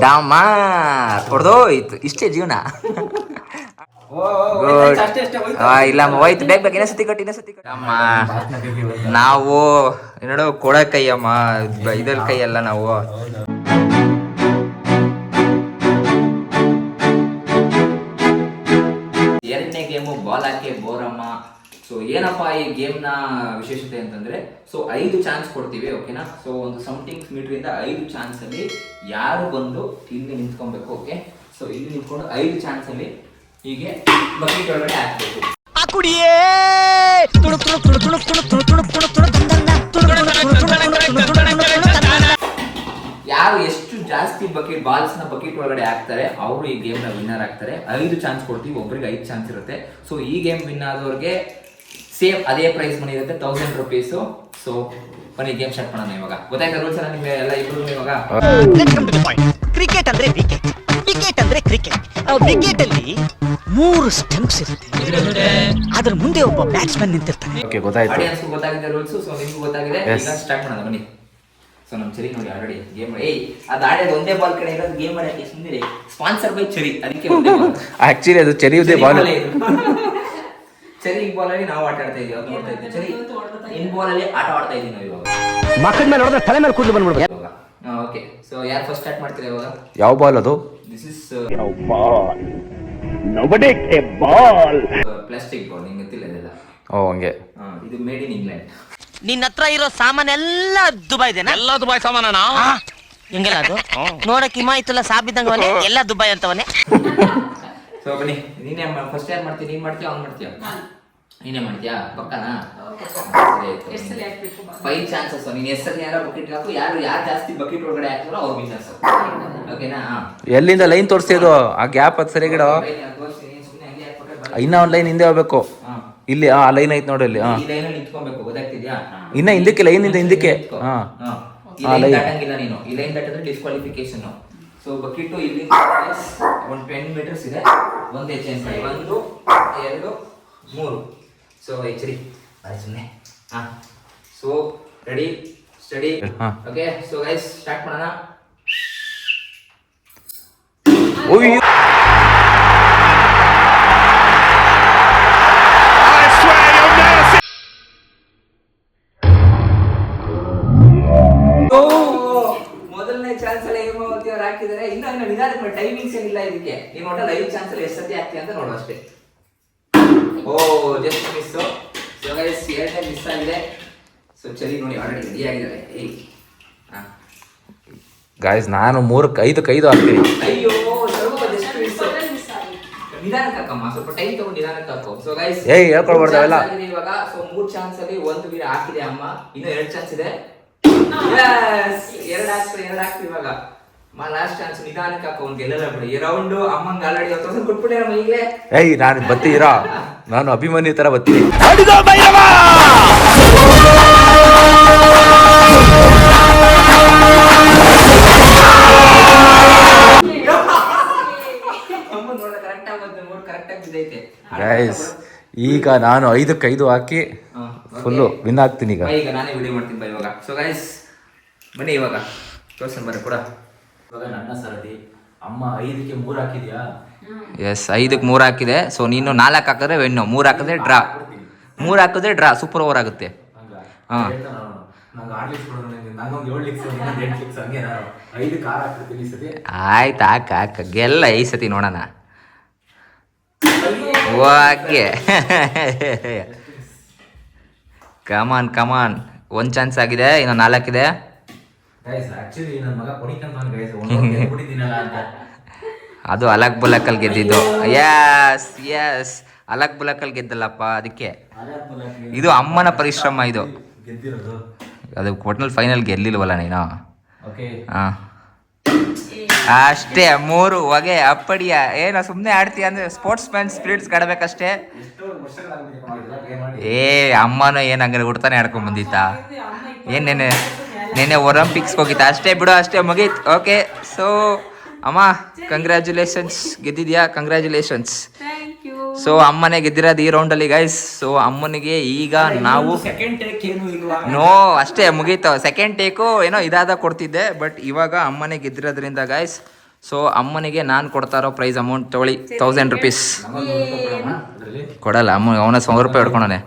ಡಾಮ ಹೊಡೆದೋಯ್ತು ಇಷ್ಟೇ ಜೀವನ. ಇಲ್ಲ ಹೋಯ್ತು. ಬೇಗ ಬೇಗ ಇನ್ನೊಂದ್ಸತಿ ಕಟ್ಟಿ ಇನ್ನೊಂದ್ಸತಿ ಅಮ್ಮ ನಾವು ಏನೋ ಕೊಡ ಕೈ ಅಮ್ಮ ಇದಲ್ ಇದ್ರಲ್ಲಿ ಕೈ ಅಲ್ಲ ನಾವು. ಏನಪ್ಪ ಈ ಗೇಮ್ನ ವಿಶೇಷತೆ ಅಂತಂದ್ರೆ ಸೊ ಐದು ಚಾನ್ಸ್ ಕೊಡ್ತೀವಿ ಓಕೆನಾ ಸೊ ಒಂದು ಸಮಥಿಂಗ್ ಮೀಟರ್ ಇಂದ ಐದು ಚಾನ್ಸ್ ಅಲ್ಲಿ ಯಾರು ಬಂದು ಇಲ್ಲಿ ನಿಂತ್ಕೊಬೇಕು ಓಕೆ ಸೊ ಇಲ್ಲಿ ನಿಂತ್ಕೊಂಡು ಐದು ಚಾನ್ಸ್ ಅಲ್ಲಿ ಹೀಗೆ ಬಕೆಟ್ ಒಳಗಡೆ ಹಾಕ್ಬೇಕು ಯಾರು ಎಷ್ಟು ಜಾಸ್ತಿ ಬಕೆಟ್ ಬಾಲ್ಸ್ನ ಬಕೆಟ್ ಒಳಗಡೆ ಹಾಕ್ತಾರೆ ಅವರು ಈ ಗೇಮ್ನ ವಿನ್ನರ್ ಆಗ್ತಾರೆ ಐದು ಚಾನ್ಸ್ ಕೊಡ್ತೀವಿ ಒಬ್ರಿಗೆ ಐದು ಚಾನ್ಸ್ ಇರುತ್ತೆ ಸೊ ಈ ಗೇಮ್ ವಿನ್ ಆದವ್ರಿಗೆ ಸೇಮ್ ಅದೇ ಪ್ರೈಸ್ ಮನಿ ಇರುತ್ತೆ ತೌಸಂಡ್ ರುಪೀಸು ಸೊ ಬನ್ನಿ ಗೇಮ್ ಸ್ಟಾರ್ಟ್ ಮಾಡೋಣ ಇವಾಗ. ಗೊತ್ತಾಯ್ತಾ ರೂಲ್ಸ್ ಎಲ್ಲ ನಿಮ್ಗೆ ಎಲ್ಲ ಇಬ್ರು ಇವಾಗ? ಕ್ರಿಕೆಟ್ ಅಂದ್ರೆ ವಿಕೆಟ್ ವಿಕೆಟ್ ಅಂದ್ರೆ ಕ್ರಿಕೆಟ್ ವಿಕೆಟ್ ಅಲ್ಲಿ ಮೂರು ಸ್ಟಂಪ್ಸ್ ಇರುತ್ತೆ. ಅದ್ರ ಮುಂದೆ ಒಬ್ಬ ಬ್ಯಾಟ್ಸ್ಮನ್ ನಿಂತಿರ್ತಾನೆ. ಓಕೆ ಗೊತ್ತಾಯ್ತು. ಆಡಿಯನ್ಸ್ ಗೊತ್ತಾಗಿದೆ ರೂಲ್ಸ್ ಸೊ ನಿಮ್ಗೂ ಗೊತ್ತಾಗಿದೆ. ಈಗ ಸ್ಟಾರ್ಟ್ ಮಾಡೋಣ ಬನ್ನಿ. ಸೊ ನಮ್ಮ ಚರಿ ನೋಡಿ ಆಲ್ರೆಡಿ ಗೇಮ್ ಏಯ್ ಅದು ಆಡೋದು ಒಂದೇ ಬಾಲ್ ಕಡೆ ಇರೋದು ಗೇಮ್ ಆಡಕ್ಕೆ ಸುಮ್ಮನೆ ಸ್ಪಾನ್ಸರ್ ಬೈ ಚರಿ ಅದಕ್ಕೆ ಆಕ್ಚುಲಿ ಅದು ಚೆರಿಯುದೇ ಬಾಲ್ ಚರಿ ಈ ಬಾಲ್ ಅಲ್ಲಿ ನಾವು ಆಟ ಆಡ್ತಾ ಇದೀವಿ. ಅದು ನೋಡ್ತಾ ಇದ್ದೀವಿ ಚರಿ ಇನ್ ಬಾಲ್ ಅಲ್ಲಿ ಆಟ ಆಡ್ತಾ ಇದೀವಿ ನಾವು ಇವಾಗ. ಮಕ್ಕಳ ಮೇಲೆ ನೋಡಿದ್ರೆ ತಲೆ ಮೇಲೆ ಕೂದಲು ಬಂದ್ಬಿಡ್ಬೇಕು ಇವಾಗ. ಓಕೆ ಸೊ ಯಾರು ಫಸ್ಟ್ ಸ್ಟಾರ್ಟ್ ಮಾಡ್ತೀರಾ ಇವಾಗ? ಯಾವ ಬಾಲ್ ಅದು? This is Nobody can ball. Plastic ball ನಿಂಗೆ ಗೊತ್ತಿಲ್ಲ ಇದೆಲ್ಲ? ಓ ಹಂಗೆ. ಹಾ, ಇದು ಮೇಡ್ ಇನ್ ಇಂಗ್ಲೆಂಡ್ ನಿನ್ನ ಹತ್ರ ಇರೋ ಸಾಮಾನೆಲ್ಲ ದುಬೈದೇನಾ ಎಲ್ಲ ದುಬೈ ಸಾಮಾನ ಹೆಂಗಲ್ಲ ಅದು? ನೋಡಕ್ ಹಿಮಾಯ್ತಲ್ಲ ಸಾಬಿದ್ದಂಗವನೆ ಎಲ್ಲ ದುಬೈ ಅಂತವನೆ. ಸೊ ಬನ್ನಿ. ನೀನೇ ಫಸ್ಟ್ ಏನ್ ಮಾಡ್ತೀಯ ನೀನ್ ಮಾಡ್ತೀಯ ಅವ್ನ್ ಮಾಡ್ತೀಯ? ನೀನೇ ಮಾಡ್ತೀಯಾ? ಪಕ್ಕನಾ? ಫೈವ್ ಚಾನ್ಸಸ್ ನೀನ್ ಎಷ್ಟು ಯಾರ ಬಕೆಟ್ ಹಾಕು. ಯಾರು ಯಾರು ಜಾಸ್ತಿ ಬಕೆಟ್ ಒಳಗಡೆ ಹಾಕ್ತಾರೋ ಅವ್ರು ವಿನ್ನರ್ಸ್ ಓಕೆನಾ ಎಲ್ಲಿಂದ ಲೈನ್ ತೋರಿಸಿದ್ದು ಆ ಗ್ಯಾಪ್ ಅದು ಸರಿಗಿಡ ಇನ್ನ ಒಂದ್ ಲೈನ್ ಹಿಂದೆ ಹೋಗ್ಬೇಕು. ಇಲ್ಲಿ ಆ ಲೈನ್ ಐತ್ ನೋಡಿ ಇಲ್ಲಿ ಹಾ ಈ ಲೈನ್ ನಿಂತ್ಕೊಬೇಕು. ಗೊತ್ತಾಗ್ತಿದ್ಯಾ? ಇನ್ನ ಹಿಂದಕ್ಕೆ ಲೈನ್ ಇಂದ ಹಿಂದಕ್ಕೆ. ಹಾ. ಲೈನ್ ಕಟ್ಟಂಗಿಲ್ಲ ದಾಟಂಗಿಲ್ಲ ನೀನು. ಈ ಲೈನ್ ದಾಟಿದ್ರೆ ಡಿಸ್ಕ್ವಾಲಿಫಿಕೇಶನ್ ಸೊ ಬಕೆಟು ಇಲ್ಲಿ ಒಂದು ಟೆನ್ ಮೀಟರ್ಸ್ ಇದೆ. ಒಂದು ಎಚ್ ಎನ್ ಒಂದು ಎರಡು ಮೂರು. ಸೊ ಎಚ್ಚರಿ ಬಾಯ್ ಸುಮ್ಮನೆ ಹಾ. So ready steady okay so guys start ಮಾಡೋಣ. ಇದಕ್ಕೆ ನೀವು ಒಟ್ಟ ಲೈವ್ ಚಾನ್ಸ್ ಅಲ್ಲಿ ಎಷ್ಟು ಸತಿ ಹಾಕ್ತೀಯ ಅಂತ ನೋಡು ಅಷ್ಟೇ. Oh just miss so guys ಎರಡನೇ ಮಿಸ್ ಆಗಿದೆ. ಸೊ ಚಲಿ ನೋಡಿ ಆಲ್ರೆಡಿ ರೆಡಿ ಆಗಿದ್ದಾರೆ. ಏಯ್. ಹಾ. ಗಾಯ್ಸ್ ನಾನು ಮೂರಕ್ಕೆ ಐದು ಐದು ಹಾಕ್ತೀನಿ. ಅಯ್ಯೋ ಸ್ವಲ್ಪ ಜಸ್ಟ್ ಮಿಸ್ ನಿಧಾನಕ್ಕೆ ಹಾಕಮ್ಮ ಸ್ವಲ್ಪ ಟೈಮ್ ತಗೊಂಡು ನಿಧಾನಕ್ಕೆ ಹಾಕೋ ಸೊ ಗೈಸ್ ಏಯ್, ಹೇಳ್ಕೊಳ್ಬಾರ್ದು ಅವೆಲ್ಲ. ಇವಾಗ. ಸೊ ಮೂರ್ ಚಾನ್ಸ್ ಅಲ್ಲಿ ಒಂದು ವೀರ ಹಾಕಿದೆ ಅಮ್ಮ. ಇನ್ನು ಎರಡು ಚಾನ್ಸ್ ಇದೆ. ಎರಡು ಎರಡ್ ಹಾಕ್ತಾರೆ ಎರಡ್ ಹಾಕ್ತೀವಿ ಇವಾಗ. ಲಾಸ್ಟ್ ಚಾನ್ಸ್ ನಿಧಾನಕ್ಕೆ ಹಾಕೋ ಅವ್ನು ಗೆಲ್ಲಲ್ಲ ಬಿಡಿ ಈ ರೌಂಡು ಅಮ್ಮಂಗೆ ಆಲ್ರೆಡಿ ಹತ್ತು ವರ್ಷ ಕೊಟ್ಬಿಟ್ಟಿರಮ್ಮ ಈಗಲೇ. ಏಯ್ ನಾನು ಬತ್ತೀರಾ ನಾನು ಅಭಿಮನ್ಯು ತರ ಬತ್ತೀನಿ ಅಮ್ಮ ನೋಡ ಕರೆಕ್ಟ್ ಆಗಿ ಬಂತು ಮೂರು ಕರೆಕ್ಟ್ ಆಗಿ ಬಿದ್ದೈತೆ. ಗೈಸ್ ಈಗ ನಾನು ಐದಕ್ಕೆ ಐದು ಹಾಕಿ ಫುಲ್ಲು ವಿನ್ ಆಗ್ತೀನಿ ಈಗ. ಈಗ ನಾನೇ ವಿಡಿಯೋ ಮಾಡ್ತೀನಿ ಬಾ ಇವಾಗ. ಸೊ ಗೈಸ್ ಬನ್ನಿ ಇವಾಗ. ತೋರ್ಸನ್ ಬರ್ರಿ ಕೂಡ. ಇವಾಗ ನನ್ನ ಸರದಿ ಅಮ್ಮ ಐದಕ್ಕೆ ಮೂರು ಹಾಕಿದ್ಯಾ? ಎಸ್ ಐದಕ್ಕೆ ಮೂರು ಹಾಕಿದೆ. ಸೊ ನೀನು ನಾಲ್ಕು ಹಾಕಿದ್ರೆ ವೆಣ್ಣು ಮೂರು ಹಾಕಿದ್ರೆ ಡ್ರಾ. ಮೂರು ಹಾಕಿದ್ರೆ ಡ್ರಾ ಸೂಪರ್ ಓವರ್ ಆಗುತ್ತೆ. ಹಾಂ. ಆಯ್ತು ಹಾಕ ಹಾಕ. ಗೆಲ್ಲ ಈ ಸತಿ ನೋಡೋಣ. Okay come on come on ಒಂದು ಚಾನ್ಸ್ ಆಗಿದೆ ಇನ್ನು ನಾಲ್ಕಿದೆ ಗೈಸ್ ಆಕ್ಚುಲಿ ನನ್ನ ಮಗ ಕೊಡಿಕಂತ ನಾನು ಗೈಸ್ ಬಿಟ್ಟಿದ್ದೀನಲ್ಲ ಅಂತ. ಅದು ಅಲಕ್ ಬುಲಕಲ್ ಗೆದ್ದಿದ್ದು. ಯಸ್ ಯಸ್ ಅಲಕ್ ಬುಲಕಲ್ ಗೆದ್ದಲ್ಲಪ್ಪ ಅದಕ್ಕೆ. ಇದು ಅಮ್ಮನ ಪರಿಶ್ರಮ ಇದು. ಗೆದ್ದಿರೋದು. ಅದು ಒಟ್ನಲ್ಲಿ ಫೈನಲ್ ಗೆಲ್ಲಿಲ್ವಲ್ಲ ನೀನು? ಓಕೆ ಹಾ ಅಷ್ಟೇ ಮೂರು ಹೊಗೆ ಅಪ್ಪಡಿಯ. ಏನೋ ಸುಮ್ಮನೆ ಆಡ್ತೀಯ ಅಂದ್ರೆ ಸ್ಪೋರ್ಟ್ಸ್ ಮ್ಯಾನ್ ಸ್ಪಿರಿಟ್ಸ್ ಕಾಡಬೇಕಷ್ಟೇ ಏ ಅಮ್ಮನೂ ಏನು ಹಂಗಾರೆ ಹುಡ್ತಾನೆ ಆಡ್ಕೊಂಡ್ ಬಂದಿತ್ತ? ಏನ್ ನೆನೆ ಒಲಿಂಪಿಕ್ಸ್ ಹೋಗಿದ್ದೆ. ಅಷ್ಟೇ ಬಿಡು ಅಷ್ಟೇ ಮುಗೀತು. ಓಕೆ ಸೊ ಅಮ್ಮ ಕಂಗ್ರ್ಯಾಚುಲೇಷನ್ಸ್ ಗೆದ್ದಿದ್ಯಾ? ಕಂಗ್ರ್ಯಾಚುಲೇಷನ್ಸ್ ಸೊ ಅಮ್ಮನೆ ಗೆದ್ದಿರೋದು ಈ ರೌಂಡಲ್ಲಿ ಗೈಸ್ ಸೊ ಅಮ್ಮನಿಗೆ ಈಗ ನಾವು ಸೆಕೆಂಡ್ ಟೇಕ್ ಏನು ಇಲ್ವಾ? ನೋ ಅಷ್ಟೇ ಮುಗೀತು. ಸೆಕೆಂಡ್ ಟೇಕು ಏನೋ ಇದಾದ ಕೊಡ್ತಿದ್ದೆ ಬಟ್ ಇವಾಗ ಅಮ್ಮನೆ ಗೆದ್ದಿರೋದ್ರಿಂದ ಗೈಸ್ ಸೊ ಅಮ್ಮನಿಗೆ ನಾನು ಕೊಡ್ತಾ ಇರೋ ಪ್ರೈಸ್ ಅಮೌಂಟ್ ತಗೊಳ್ಳಿ ತೌಸಂಡ್ ರುಪೀಸ್ ಕೊಡಲ್ಲ ಅಮ್ಮ ಅವನ ಸಾವಿರ ರೂಪಾಯಿ ಹೊಡ್ಕೊಳನೆ.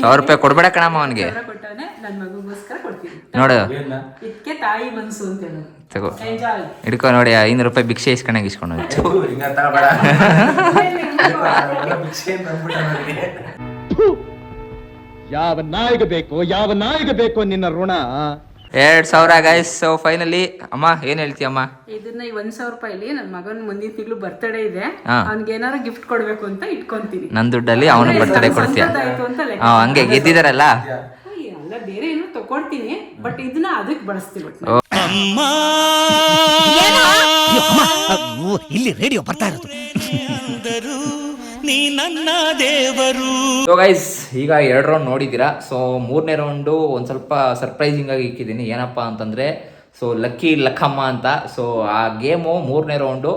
ಸಾವಿರ ರೂಪಾಯಿ ಕೊಡ್ಬೇಡ ಕಣಮ್ಮ ಅವನಿಗೆ. ಕೊಟ್ಟವನೆ ಮಗುಗೋಸ್ಕರ ಕೊಡ್ತೀನಿ. ನೋಡು. ಇದಕ್ಕೆ ತಾಯಿ ಮನಸ್ಸು ಅಂತ ಹೇಳೋದು ತಗೋ ಹಿಡ್ಕೊ ನೋಡಿ ಐನೂರು ರೂಪಾಯಿ ಭಿಕ್ಷೆ ಇಸ್ಕೊಂಡಂಗೆ ಇಸ್ಕೊಂಡು. ಯಾವ ನಾಯಿಗೆ ಬೇಕು ಯಾವ ನಾಯಿಗೆ ಬೇಕು ನಿನ್ನ ಋಣ? ಎರಡ್ ಸಾವಿರ ಗೈಸ್ ಸೊ ಫೈನಲಿ ಅಮ್ಮ ಏನ್ ಹೇಳ್ತೀಯಮ್ಮ? ಇದನ್ನ ಈ ಒಂದ್ ಸಾವಿರ ರೂಪಾಯಿಲಿ ನನ್ನ ಮಗನ ಮುಂದಿನ ತಿಂಗಳು ಬರ್ತಡೇ ಇದೆ. ಹಾ. ಅವ್ನಿಗೆ ಏನಾದ್ರು ಗಿಫ್ಟ್ ಕೊಡ್ಬೇಕು ಅಂತ ಇಟ್ಕೊಂತೀನಿ. ನನ್ನ ದುಡ್ಡಲ್ಲಿ ಅವನ ಬರ್ತಡೇ ಕೊಡ್ತೀಯ? ಆಯ್ತು ಅಂತ ಲೆಕ್ಕ. ಹಾ ಹಂಗೆ ಗೆದ್ದಿದಾರಲ್ಲ? ಅಯ್ಯ, ಅಲ್ಲ ಬೇರೆ ಏನೋ ತಗೊಳ್ತೀನಿ ಬಟ್ ಇದನ್ನ ಅದಕ್ಕೆ ಬಳಸ್ತೀನಿ ಒಟ್ಟು ಇಲ್ಲಿ ರೇಡಿಯೋ ಬರ್ತಾ ಇರೋದು. ಸೊ ಗೈಸ್ ಈಗ ಎರಡು ರೌಂಡ್ ನೋಡಿದ್ದೀರಾ? ಸೊ ಮೂರನೇ ರೌಂಡು ಒಂದು ಸ್ವಲ್ಪ ಸರ್ಪ್ರೈಸಿಂಗ್ ಆಗಿ ಇಕ್ಕಿದ್ದೀನಿ. ಏನಪ್ಪ ಅಂತಂದ್ರೆ ಸೊ ಲಕ್ಕಿ ಲಕ್ಕಮ್ಮ ಅಂತ. ಸೊ ಆ ಗೇಮು ಮೂರನೇ ರೌಂಡು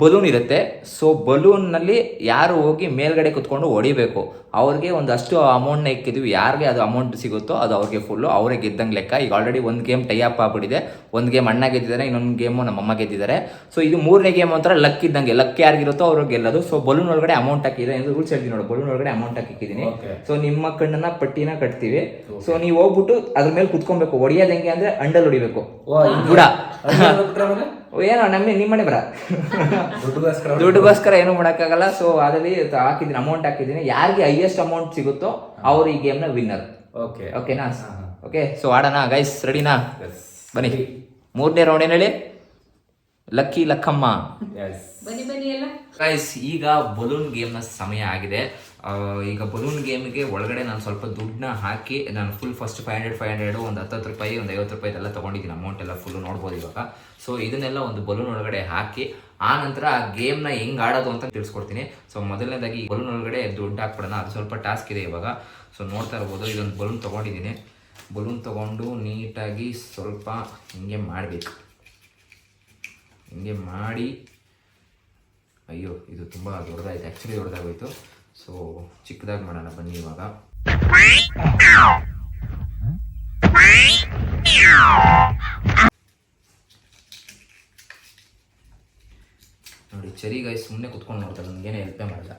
ಬಲೂನ್ ಇರುತ್ತೆ. ಸೊ ಬಲೂನ್ನಲ್ಲಿ ಯಾರು ಹೋಗಿ ಮೇಲ್ಗಡೆ ಕುತ್ಕೊಂಡು ಹೊಡಿಬೇಕು? ಅವ್ರಿಗೆ ಒಂದಷ್ಟು ಅಮೌಂಟ್ನ ಇಕ್ಕಿದ್ವಿ. ಯಾರಿಗೆ ಅದು ಅಮೌಂಟ್ ಸಿಗುತ್ತೋ ಅದು ಅವ್ರಿಗೆ ಫುಲ್ಲು ಅವರೇ ಗೆದ್ದಂಗೆ ಲೆಕ್ಕ. ಈಗ ಆಲ್ರೆಡಿ ಒಂದು ಗೇಮ್ ಟೈ ಅಪ್ ಆಗ್ಬಿಟ್ಟಿದೆ. ಒಂದು ಗೇಮ್ ಅಣ್ಣ ಗೆದ್ದಿದ್ದಾರೆ ಇನ್ನೊಂದು ಗೇಮು ನಮ್ಮ ಅಮ್ಮ ಗೆದ್ದಿದ್ದಾರೆ. ಸೊ ಇದು ಮೂರನೇ ಗೇಮ್ ಒಂಥರ ಲಕ್ ಇದ್ದಂಗೆ. ಲಕ್ ಯಾರಿಗಿರುತ್ತೋ ಅವ್ರಿಗೆ ಗೆಲ್ಲೋದು. ಸೊ ಬಲೂನ್ ಒಳಗಡೆ ಅಮೌಂಟ್ ಹಾಕಿದೆ ರೂಲ್ಸ್ ಹೇಳ್ತೀನಿ ನೋಡಿ. ಬಲೂನ್ ಒಳಗಡೆ ಅಮೌಂಟ್ ಹಾಕಿದ್ದೀನಿ. ಸೊ ನಿಮ್ಮ ಕಣ್ಣನ್ನ ಪಟ್ಟಿನ ಕಟ್ತೀವಿ. ಸೊ ನೀವು ಹೋಗ್ಬಿಟ್ಟು ಅದ್ರ ಮೇಲೆ ಕುತ್ಕೊಬೇಕು. ಹೊಡಿಯೋದು ಹೆಂಗೆ ಅಂದ್ರೆ ಅಂಡಲ್ ಹೊಡಿಬೇಕು. ಓ, ಏನೋ ನಮ್ಮ ನಿಮ್ಮನೆ ಬರ. ದುಡ್ಡುಗೋಸ್ಕರ ದುಡ್ಡುಗೋಸ್ಕರ ಏನು ಮಾಡೋಕ್ಕಾಗಲ್ಲ ಸೊ ಅದರಲ್ಲಿ ಹಾಕಿದ್ದೀನಿ ಅಮೌಂಟ್ ಹಾಕಿದ್ದೀನಿ. ಯಾರಿಗೆ ಹೈಯೆಸ್ಟ್ ಅಮೌಂಟ್ ಸಿಗುತ್ತೋ ಅವ್ರು ಈ ಗೇಮ್ನ ವಿನ್ನರ್ ಓಕೆ ಓಕೆನಾ. ಓಕೆ ಸೊ ಆಡೋಣ ಗೈಸ್ ರೆಡಿನಾ. ಬನ್ನಿ. ಮೂರನೇ ರೌಂಡ್ ಏನು ಹೇಳಿ? Lucky Lakkamma Yes. ಬನ್ನಿ ಬನ್ನಿ ಎಲ್ಲ. ಗೈಸ್ ಈಗ ಬಲೂನ್ ಗೇಮ್ನ ಸಮಯ ಆಗಿದೆ. ಈಗ ಬಲೂನ್ ಗೇಮ್ಗೆ ಒಳಗಡೆ ನಾನು ಸ್ವಲ್ಪ ದುಡ್ಡನ್ನ ಹಾಕಿ ನಾನು full first five hundred five hundred ಒಂದು ಹತ್ತತ್ತು ರೂಪಾಯಿ ಒಂದು ಐವತ್ತು ರೂಪಾಯಿ ಎಲ್ಲ ತೊಗೊಂಡಿದ್ದೀನಿ. ಅಮೌಂಟ್ ಎಲ್ಲ ಫುಲ್ ನೋಡ್ಬೋದು ಇವಾಗ. ಸೊ ಇದನ್ನೆಲ್ಲ ಒಂದು ಬಲೂನ್ ಒಳಗಡೆ ಹಾಕಿ ಆ ನಂತರ ಆ ಗೇಮ್ನ ಹೆಂಗೆ ಆಡೋದು ಅಂತ ತಿಳಿಸ್ಕೊಡ್ತೀನಿ. ಸೊ ಮೊದಲನೇದಾಗಿ ಬಲೂನ್ ಒಳಗಡೆ ದುಡ್ಡು ಹಾಕ್ಬಿಡೋಣ. ಅದು ಸ್ವಲ್ಪ ಟಾಸ್ಕ್ ಇದೆ ಇವಾಗ. ಸೊ ನೋಡ್ತಾ ಇರ್ಬೋದು ಇದೊಂದು ಬಲೂನ್ ತೊಗೊಂಡಿದ್ದೀನಿ. ಬಲೂನ್ ತೊಗೊಂಡು ನೀಟಾಗಿ ಸ್ವಲ್ಪ ಹಿಂಗೆ ಮಾಡಬೇಕು. ಹಿಂಗೆ ಮಾಡಿ. ಅಯ್ಯೋ, ಇದು ತುಂಬ ದೊಡ್ಡದಾಯ್ತು. ಆ್ಯಕ್ಚುಲಿ ದೊಡ್ಡದಾಗೋಯ್ತು. ಸೊ ಚಿಕ್ಕದಾಗಿ ಮಾಡೋಣ. ಬನ್ನಿ ಇವಾಗ. ನೋಡಿ ಚರಿ ಗೈ ಸುಮ್ಮನೆ ಕುತ್ಕೊಂಡು ನೋಡ್ತಾರೆ ನನಗೇನೇ ಹೆಲ್ಪೇ ಮಾಡಲ್ಲ.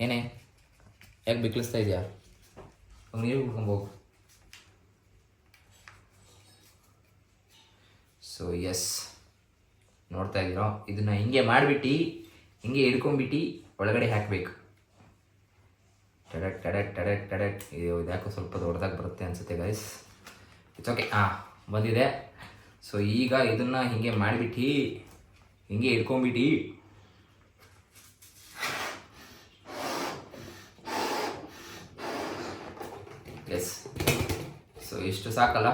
ಏನೇ? ಯಾಕೆ ಬಿಕ್ಲಿಸ್ತಾ ಇದೆಯಾ? ನೀರು ಕುಡ್ಕೊಂಬೋಗು ಸೊ ಎಸ್ ನೋಡ್ತಾ ಇದ್ದೀರೋ ಇದನ್ನ ಹಿಂಗೆ ಮಾಡಿಬಿಟ್ಟು, ಹಿಂಗೆ ಹಿಡ್ಕೊಂಬಿಟ್ಟು ಒಳಗಡೆ ಹಾಕಬೇಕು. ಟಡಕ್ ಟಡಕ್ ಟಡಕ್ ಟಡಕ್. ಇದು ಇದ್ಯಾಕೋ ಸ್ವಲ್ಪ ದೊಡ್ಡದಾಗಿ ಬರುತ್ತೆ ಅನ್ಸುತ್ತೆ ಗೈಸ್ ಇಟ್ಸ್ ಓಕೆ ಹಾಂ ಬಂದಿದೆ. ಸೊ ಈಗ ಇದನ್ನ ಹಿಂಗೆ ಮಾಡಿಬಿಟ್ಟು, ಹಿಂಗೆ ಹಿಡ್ಕೊಂಬಿಟ್ಟು ಎಸ್ ಸೊ ಇಷ್ಟು ಸಾಕಲ್ಲ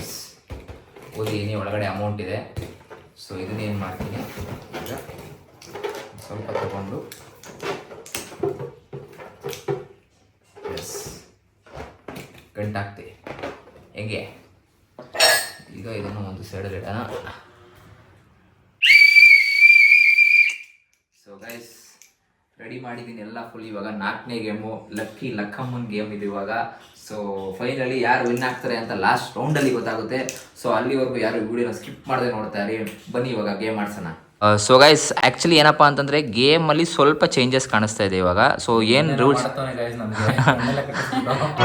ಎಸ್ ಓದಿದ್ದೀನಿ ಒಳಗಡೆ ಅಮೌಂಟ್ ಇದೆ. ಸೊ ಇದನ್ನೇನು ಮಾಡ್ತೀನಿ? ಈಗ ಸ್ವಲ್ಪ ತಗೊಂಡು. ಎಸ್ ಗಂಟಾಕ್ತಿ ಹೆಂಗೆ? ಈಗ ಇದನ್ನು ಒಂದು ಸೈಡಲ್ಲಿ ಇಡೋಣ. ಸೊ ಗೈಸ್ ರೆಡಿ ಮಾಡಿದ್ದೀನಿ ಎಲ್ಲ ಫುಲ್ ಇವಾಗ ನಾಲ್ಕನೇ ಗೇಮು ಲಕ್ಕಿ ಲಕ್ಕಮ್ಮನ್ ಗೇಮ್ ಇದು ಇವಾಗ. ಸೊ ಫೈನಲಿ ಯಾರು ವಿನ್ ಆಗ್ತಾರೆ ಅಂತ ಲಾಸ್ಟ್ ರೌಂಡಲ್ಲಿ ಗೊತ್ತಾಗುತ್ತೆ. ಸೊ ಅಲ್ಲಿವರೆಗೂ ಯಾರು ವಿಡಿಯೋನ ಸ್ಕಿಪ್ ಮಾಡದೆ ನೋಡ್ತಾ ಇರಿ. ಬನ್ನಿ ಇವಾಗ ಗೇಮ್ ಆಡ್ಸೋಣ. ಸೊ ಗೈಸ್ ಆ್ಯಕ್ಚುಲಿ ಏನಪ್ಪ ಅಂತಂದರೆ ಗೇಮಲ್ಲಿ ಸ್ವಲ್ಪ ಚೇಂಜಸ್ ಕಾಣಿಸ್ತಾ ಇದೆ ಇವಾಗ. ಸೊ ಏನು ರೂಲ್ಸ್ ಮಾಡ್ತಾನೆ guys ನಮ್ಗೆ.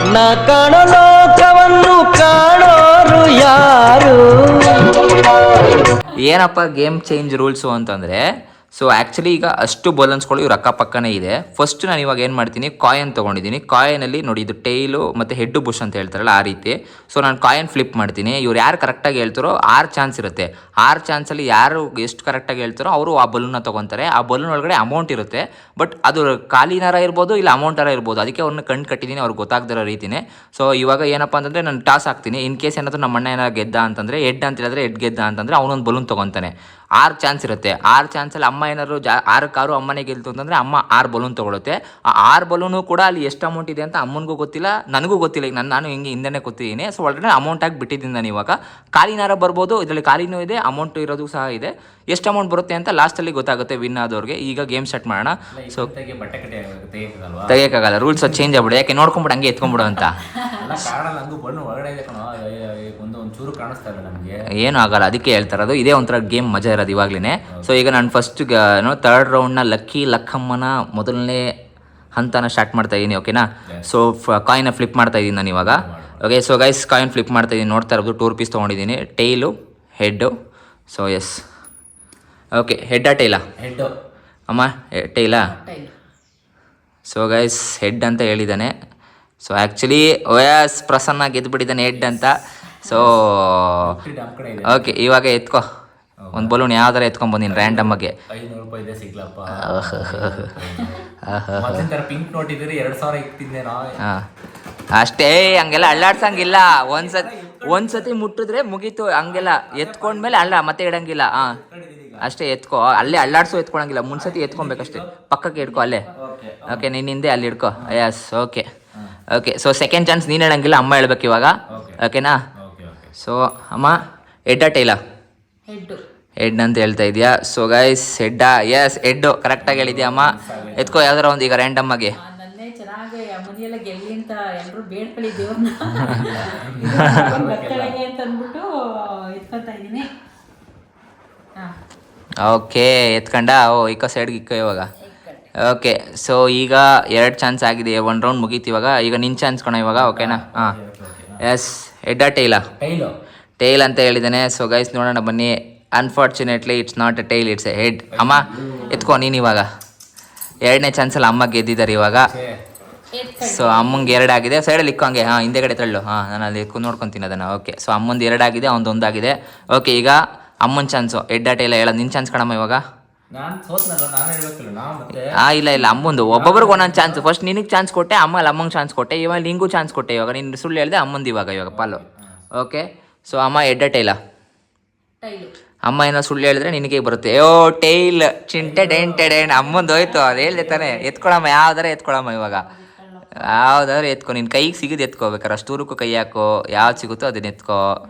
ನಾ ಕಾಣೋ ಲೋಕವನ್ನು ಕಾಣೋರು ಯಾರು? ಏನಪ್ಪ ಗೇಮ್ ಚೇಂಜ್ ರೂಲ್ಸು ಅಂತಂದರೆ ಸೊ ಆ್ಯಕ್ಚುಲಿ ಈಗ ಅಷ್ಟು ಬಲನ್ಸ್ಗಳು ಇವ್ರ ಅಕ್ಕಪಕ್ಕನೇ ಇದೆ. ಫಸ್ಟ್ ನಾನು ಇವಾಗ ಏನು ಮಾಡ್ತೀನಿ? ಕಾಯನ್ ತೊಗೊಂಡಿದ್ದೀನಿ. ಕಾಯನಲ್ಲಿ ನೋಡಿ ಇದು ಟೈಲು ಮತ್ತು ಹೆಡ್ಡು ಬುಷ್ ಅಂತ ಹೇಳ್ತಾರಲ್ಲ ಆ ರೀತಿ. ಸೊ ನಾನು ಕಾಯನ್ ಫ್ಲಿಪ್ ಮಾಡ್ತೀನಿ. ಇವ್ರು ಯಾರು ಕರೆಕ್ಟಾಗಿ ಹೇಳ್ತಾರೋ ಆರು ಚಾನ್ಸ್ ಇರುತ್ತೆ. ಆರು ಚಾನ್ಸಲ್ಲಿ ಯಾರು ಎಷ್ಟು ಕರೆಕ್ಟಾಗಿ ಹೇಳ್ತಾರೋ ಅವರು ಆ ಬಲೂನ್ನ ತೊಗೊತಾರೆ. ಆ ಬಲೂನ್ ಒಳಗಡೆ ಅಮೌಂಟ್ ಇರುತ್ತೆ. ಬಟ್ ಅದು ಖಾಲಿನಾರ ಇರ್ಬೋದು, ಇಲ್ಲ ಅಮೌಂಟಾರ ಇರ್ಬೋದು. ಅದಕ್ಕೆ ಅವ್ರನ್ನ ಕಣ್ಣು ಕಟ್ಟಿದ್ದೀನಿ, ಅವ್ರಿಗೆ ಗೊತ್ತಾಗ್ದಿರೋ ರೀತಿನೇ. ಸೊ ಇವಾಗ ಏನಪ್ಪ ಅಂತಂದರೆ ನಾನು ಟಾಸ್ ಹಾಕ್ತೀನಿ. ಇನ್ ಕೇಸ್ ಏನಾದರೂ ನಮ್ಮ ಅಣ್ಣ ಏನಾದ್ರು ಗೆದ್ದ ಅಂತಂದರೆ ಹೆಡ್ ಅಂತ ಹೇಳಿದ್ರೆ ಹೆಡ್ ಗೆದ್ದ ಅಂತಂದರೆ ಅವನೊಂದು ಬಲೂನ್ ತೊಗೊತಾನೆ. ಆರು ಚಾನ್ಸ್ ಇರುತ್ತೆ. ಆರು ಚಾನ್ಸಲ್ಲಿ ಅಮ್ಮ ಏನಾದ್ರು ಜಾ ಆರು ಕಾರು ಅಮ್ಮನೇ ಗೆಲ್ತು ಅಂತಂದರೆ ಅಮ್ಮ ಆರು ಬಲೂನ್ ತೊಗೊಳುತ್ತೆ. ಆ ಆರು ಬಲೂನು ಕೂಡ ಅಲ್ಲಿ ಎಷ್ಟು ಅಮೌಂಟ್ ಇದೆ ಅಂತ ಅಮ್ಮನಿಗೂ ಗೊತ್ತಿಲ್ಲ ನನಗೂ ಗೊತ್ತಿಲ್ಲ. ಈಗ ನಾನು ನಾನು ಹಿಂಗೆ ಹಿಂದೆನೇ ಕೂತಿದ್ದೀನಿ. ಸೊ ಒಳ್ಳೆ ಅಮೌಂಟ್ ಆಗಿ ಬಿಟ್ಟಿದ್ದೀನಿ ನಾನು ಇವಾಗ. ಖಾಲಿನಾರ ಬರ್ಬೋದು ಇದರಲ್ಲಿ ಖಾಲಿನೂ ಇದೆ ಅಮೌಂಟ್ ಇರೋದು ಸಹ ಇದೆ. ಎಷ್ಟು ಅಮೌಂಟ್ ಬರುತ್ತೆ ಅಂತ ಲಾಸ್ಟಲ್ಲಿ ಗೊತ್ತಾಗುತ್ತೆ ವಿನ್ ಆದವ್ರಿಗೆ. ಈಗ ಗೇಮ್ ಸ್ಟಾರ್ಟ್ ಮಾಡೋಣ. ಸೊ? ತೆಗಿಯೋಕ್ಕಾಗಲ್ಲ ರೂಲ್ಸ್ ಚೇಂಜ್ ಆಗ್ಬಿಡು ಯಾಕೆ ನೋಡ್ಕೊಂಬಿಡು ಹಂಗೆ ಎತ್ಕೊಂಬಿಡು ಅಂತ. ಏನೂ ಆಗಲ್ಲ ಅದಕ್ಕೆ ಹೇಳ್ತಾ ಇರೋದು ಇದೇ ಒಂಥರ ಗೇಮ್ ಮಜಾ ಇರೋದು ಇವಾಗಲೇ ಸೊ ಈಗ ನಾನು ಫಸ್ಟ್ ಥರ್ಡ್ ತರ್ಡ್ ರೌಂಡ್ನ ಲಕ್ಕಿ ಲಕ್ಕಮ್ಮನ ಮೊದಲನೇ ಹಂತನ ಸ್ಟಾರ್ಟ್ ಮಾಡ್ತಾ ಇದ್ದೀನಿ ಓಕೆನಾ ಸೊ ಕಾಯಿನ ಫ್ಲಿಪ್ ಮಾಡ್ತಾ ಇದ್ದೀನಿ ನಾನು ಇವಾಗ. Okay so guys coin flip ಮಾಡ್ತಾ ಇದ್ದೀನಿ ನೋಡ್ತಾ ಇರೋದು ಟೂರ್ ಪೀಸ್ ತೊಗೊಂಡಿದ್ದೀನಿ tail head so yes okay Hedda ಟೈಲಾ ಹೆಡ್ ಅಮ್ಮ ಟೈಲಾ ಸೊ ಗೈಸ್ ಹೆಡ್ ಅಂತ ಹೇಳಿದ್ದಾನೆ ಸೊ ಆ್ಯಕ್ಚುಲಿ ಓಯಸ್ ಪ್ರಸನ್ನ ಗೆದ್ದುಬಿಟ್ಟಿದ್ದಾನೆ ಹೆಡ್ ಅಂತ. ಸೊ ಓಕೆ ಇವಾಗ ಎತ್ಕೋ. ಒಂದು ಬಲೂನ್ ಯಾವ್ದಾರ ಎತ್ಕೊಂಡ್ ಬಂದಿನಿ ರ್ಯಾಂಡಮ್ ಆಗಿ. ಐನೂರು ರೂಪಾಯಿ ಇದೆ ಸಿಗ್ಲಪ್ಪ. ಪಿಂಕ್ ನೋಟ್ ಇದ್ರೆ ಎರಡ್ ಸಾವಿರ ಇಕ್ತಿದ್ದೇನೋ ಹಾ. ಅಷ್ಟೇ ಹಂಗೆಲ್ಲ ಅಳ್ಳಾಡ್ಸಂಗಿಲ್ಲ ಒಂದ್ಸತಿ ಒಂದ್ಸತಿ ಮುಟ್ಟಿದ್ರೆ ಮುಗೀತು ಹಂಗೆಲ್ಲ. ಎತ್ಕೊಂಡ್ಮೇಲೆ ಅಲ್ಲ ಮತ್ತೆ ಇಡಂಗಿಲ್ಲ. ಹಾ ಅಷ್ಟೇ ಎತ್ಕೋ. ಅಲ್ಲೇ ಅಳ್ಳಾಡ್ಸು ಎತ್ಕೊಳಂಗಿಲ್ಲ. ಮುನ್ಸತಿ ಎತ್ಕೊಬೇಕಷ್ಟೇ. ಪಕ್ಕಕ್ಕೆ ಇಡ್ಕೋ ಅಲ್ಲೇ. ಓಕೆ ನಿನ್ನಿಂದೆ ಅಲ್ಲಿ ಇಡ್ಕೋ yes okay okay so second chance ನೀನು ಹೇಳಂಗಿಲ್ಲ ಅಮ್ಮ ಹೇಳ್ಬೇಕು ಇವಾಗ. ಓಕೆನಾ ಓಕೆ ಓಕೆ ಸೊ ಅಮ್ಮ ಹೆಡ್ಡಾ ಟೈಲ ಹೆಡ್ ಅಂತ ಹೇಳ್ತಾ ಇದೆಯಾ? ಸೊ ಗೈಸ್ ಹೆಡ್ಡಾ ಎಸ್ ಹೆಡ್ಡು ಕರೆಕ್ಟಾಗಿ ಹೇಳಿದ್ಯಾ ಅಮ್ಮ? ಎತ್ಕೋ ಯಾವ್ದಾರ ಒಂದು ಈಗ ರ್ಯಾಂಡಮ್ ಆಗಿ. ಓಕೆ ಎತ್ಕಂಡ? ಓ ಇಕ್ಕ ಸೈಡ್ಗೆ ಇಕ್ಕ ಇವಾಗ. ಓಕೆ ಸೊ ಈಗ ಎರಡು ಚಾನ್ಸ್ ಆಗಿದೆ ಒನ್ ರೌಂಡ್ ಮುಗೀತು ಇವಾಗ. ಈಗ ನಿನ್ ಚಾನ್ಸ್ ಕಣ ಇವಾಗ ಓಕೆನಾ ಹಾಂ. ಎಸ್ ಹೆಡ್ಡ ಟೈಲ ಟೈಲು ಟೈಲ್ ಅಂತ ಹೇಳಿದ್ದಾನೆ. ಸೊ ಗೈಸ್ ನೋಡೋಣ ಬನ್ನಿ. Unfortunately it's not a tail it's a head ಅಮ್ಮ ಎತ್ಕೊ ನೀನು ಇವಾಗ. ಎರಡನೇ ಚಾನ್ಸಲ್ಲಿ ಅಮ್ಮ ಗೆದ್ದಿದ್ದಾರೆ ಇವಾಗ. ಸೊ ಅಮ್ಮಂಗೆ ಎರಡಾಗಿದೆ ಸೈಡಲ್ಲಿ ಇಕ್ಕೋ ಹಂಗೆ ಹಾಂ ಹಿಂದೆಗಡೆ ತಳ್ಳು. ಹಾಂ ನಾನು ಅಲ್ಲಿ ಎತ್ಕೊಂಡು ನೋಡ್ಕೊತೀನಿ ಅದನ್ನು ಓಕೆ ಸೊ ಅಮ್ಮಂದು ಎರಡಾಗಿದೆ ಅವ್ನದು ಒಂದಾಗಿದೆ. ಓಕೆ ಈಗ ಅಮ್ಮನ ಚಾನ್ಸು ಎಡ್ಡ ಟೈಲ ಹೇಳೋದು ನಿನ್ನ ಚಾನ್ಸ್ ಕಣಮ್ಮ ಇವಾಗ. ನಾನು ಸೋತ್ನಲ್ಲ ನಾನು ಮತ್ತೆ ಆ ಇಲ್ಲ ಇಲ್ಲ ಅಮ್ಮಂದು. ಒಬ್ಬೊಬ್ರಿಗೆ ಒಂದೊಂದು ಚಾನ್ಸ್ ಫಸ್ಟ್ ನಿನಗೆ ಚಾನ್ಸ್ ಕೊಟ್ಟೆ ಅಮ್ಮ ಅಮ್ಮಂಗೆ ಚಾನ್ಸ್ ಕೊಟ್ಟೆ. ಇವಾಗ ನಿಂಗೂ ಚಾನ್ಸ್ ಕೊಟ್ಟೆ. ಇವಾಗ ನೀನು ಸುಳ್ಳು ಹೇಳಿದೆ ಅಮ್ಮಂದು ಇವಾಗ ಇವಾಗ ಪಾಲು. ಓಕೆ ಸೊ ಅಮ್ಮ ಎಡ್ಡ ಟೈಲ? ಟೈಲು. ಅಮ್ಮ ಏನೋ ಸುಳ್ಳು ಹೇಳಿದ್ರೆ ನಿನಗೆ ಬರುತ್ತೆ. ಯೋ ಟೈಲ್. ಚಿಂಟೆ ಡೆಂಟೆ ಟೆಡೇನ್ ಅಮ್ಮಂದು ಹೋಯ್ತು ಅದು ಹೇಳಿದೆ ತಾನೆ. ಎತ್ಕೊಳಮ್ಮ ಯಾವ್ದಾರ ಎತ್ಕೊಳಮ್ಮ ಇವಾಗ. ಯಾವ್ದಾದ್ರು ಎತ್ಕೊ. ನಿನ್ನ ಕೈಗೆ ಸಿಗದು ಎತ್ಕೋಬೇಕಾರೆ. ಅಷ್ಟೂರಕ್ಕೂ ಕೈ ಹಾಕೋ. ಯಾವ್ದು ಸಿಗುತ್ತೋ ಅದನ್ನ ಎತ್ಕೋ.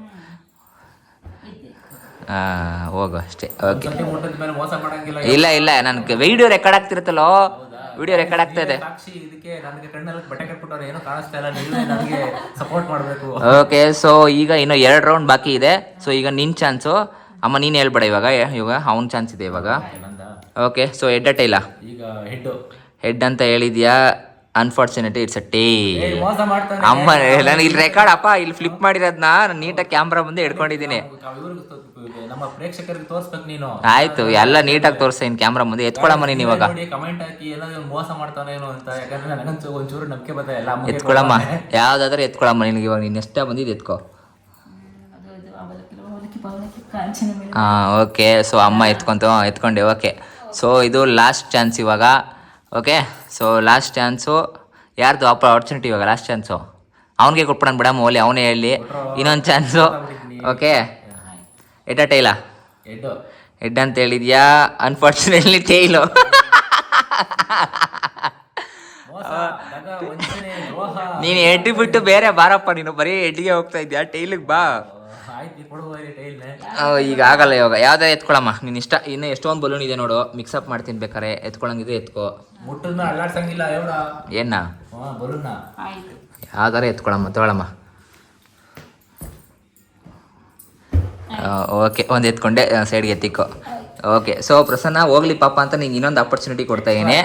ಹೋಗು ಅಷ್ಟೇ ಓಕೆ ಇಲ್ಲ ಇಲ್ಲ ನನ್ಗೆ ವಿಡಿಯೋ ರೆಕಾರ್ಡ್ ಆಗ್ತಿರುತ್ತಲ್ಲೋ? ವಿಡಿಯೋ ರೆಕಾರ್ಡ್ ಆಗ್ತಾ ಇದೆ. ಇಲ್ಲ. ಓಕೆ ಸೊ ಈಗ ಇನ್ನು ಎರಡು ರೌಂಡ್ ಬಾಕಿ ಇದೆ. ಸೊ ಈಗ ನಿನ್ನ ಚಾನ್ಸು ಅಮ್ಮ ನೀನು ಹೇಳ್ಬೇಡ ಇವಾಗ ಇವಾಗ ಅವ್ನ ಚಾನ್ಸ್ ಇದೆ ಇವಾಗ. ಓಕೆ ಸೊ ಹೆಡ್ ಈಗ ಹೆಡ್ ಹೆಡ್ ಅಂತ ಹೇಳಿದ್ಯಾ? ಅನ್ಫಾರ್ಚುನೇಟ್ಲಿ ಇಟ್ಸ್ ಅ ಟೇ ಅಮ್ಮ ನನಗೆ ಇಲ್ಲಿ ರೆಕಾರ್ಡ್ ಅಪ್ಪ ಇಲ್ಲಿ ಫ್ಲಿಪ್ ಮಾಡಿರೋದನ್ನ ನಾನು ನೀಟಾಗಿ ಕ್ಯಾಮ್ರಾ ಮುಂದೆ ಹಿಡ್ಕೊಂಡಿದ್ದೀನಿ. ಇವ್ರಿಗೆ ತೋ- ನಮ್ಮ ಪ್ರೇಕ್ಷಕರಿಗೆ ತೋರ್ಸ್ಬೇಕು ನೀನು. ಆಯ್ತು ಎಲ್ಲ ನೀಟಾಗಿ ತೋರಿಸ್ತೀನಿ ಕ್ಯಾಮ್ರಾ ಮುಂದೆ. ಎತ್ಕೊಳಮ್ಮ ನೀನು ಇವಾಗ ನೋಡಿ ಕಮೆಂಟ್ ಹಾಕಿ ಏನಾದ್ರು ಮೋಸ ಮಾಡ್ತಾನೇನೋ ಅಂತ. ಯಾಕಂದ್ರೆ ನನಗಂತೂ ಒಂಚೂರು ನಂಬಿಕೆ ಬರ್ತಾ ಇಲ್ಲ ಅಮ್ಮಗೆ ಎತ್ಕೊಳಮ್ಮ. ಯಾವ್ದಾದ್ರು ಎತ್ಕೊಳಮ್ಮ ನಿನಗೆ ಇವಾಗ ನೀನು ಎಷ್ಟೇ ಬಂದಿದ್ದು ಎತ್ಕೋ. ಹಾಂ ಓಕೆ ಸೊ ಅಮ್ಮ ಎತ್ಕೊಂತು ಎತ್ಕೊಂಡೆ ಓಕೆ ಸೊ ಇದು ಲಾಸ್ಟ್ ಚಾನ್ಸ್ ಇವಾಗ. ಓಕೆ ಸೊ ಲಾಸ್ಟ್ ಚಾನ್ಸು ಯಾರ್ದು ಆಪರ್ಚುನಿಟಿ ಇವಾಗ ಲಾಸ್ಟ್ ಚಾನ್ಸು ಅವನಿಗೆ ಕೊಟ್ಬಿಡೋಣ ಬಿಡಮ್ಮ ಓಲಿ ಅವನೇ ಹೇಳಿ. ಇನ್ನೊಂದು ಚಾನ್ಸು ಓಕೆ ಎಟ ಟೈಲ ಹೆಡ್ ಅಂತ ಹೇಳಿದ್ಯಾ? ಅನ್ಫಾರ್ಚುನೇಟ್ಲಿ ಟೈಲು ನೀನು ಹೆಡ್ ಬಿಟ್ಟು ಬೇರೆ ಬಾರಪ್ಪ ನೀನು ಬರೀ ಎಡ್ಡಿಗೆ ಹೋಗ್ತಾ ಇದ್ಯಾ? ಟೈಲಿಗೆ ಬಾ. ಈಗ ಆಗಲ್ಲ ಇವಾಗ. ಯಾವ್ದೇ ಎತ್ಕೊಳಮ್ಮ. ನೀನ್ ಇಷ್ಟ ಇನ್ನೂ ಎಷ್ಟೊಂದು ಬಲೂನ್ ಇದೆ ನೋಡು. ಮಿಕ್ಸ್ ಅಪ್ ಮಾಡ್ತೀನಿ ಬೇಕಾರೆ. ಎತ್ಕೊಳಂಗಿದ್ರೆ ಎತ್ಕೋ. ಏನ ಹಾ ಬಲೂನ್ನ ಆಯಿತು. ಯಾವ್ದಾರ ಎತ್ಕೊಳಮ್ಮ ತಗೊಳಮ್ಮ. ಓಕೆ ಒಂದು ಎತ್ಕೊಂಡೆ ಸೈಡ್ಗೆ ಎತ್ತಿಕ್ಕೋ ಓಕೆ ಸೊ ಪ್ರಸನ್ನ ಹೋಗ್ಲಿ ಪಾಪ ಅಂತ ನಿಂಗೆ ಇನ್ನೊಂದು ಆಪರ್ಚುನಿಟಿ ಕೊಡ್ತಾ ಇದೀನಿ.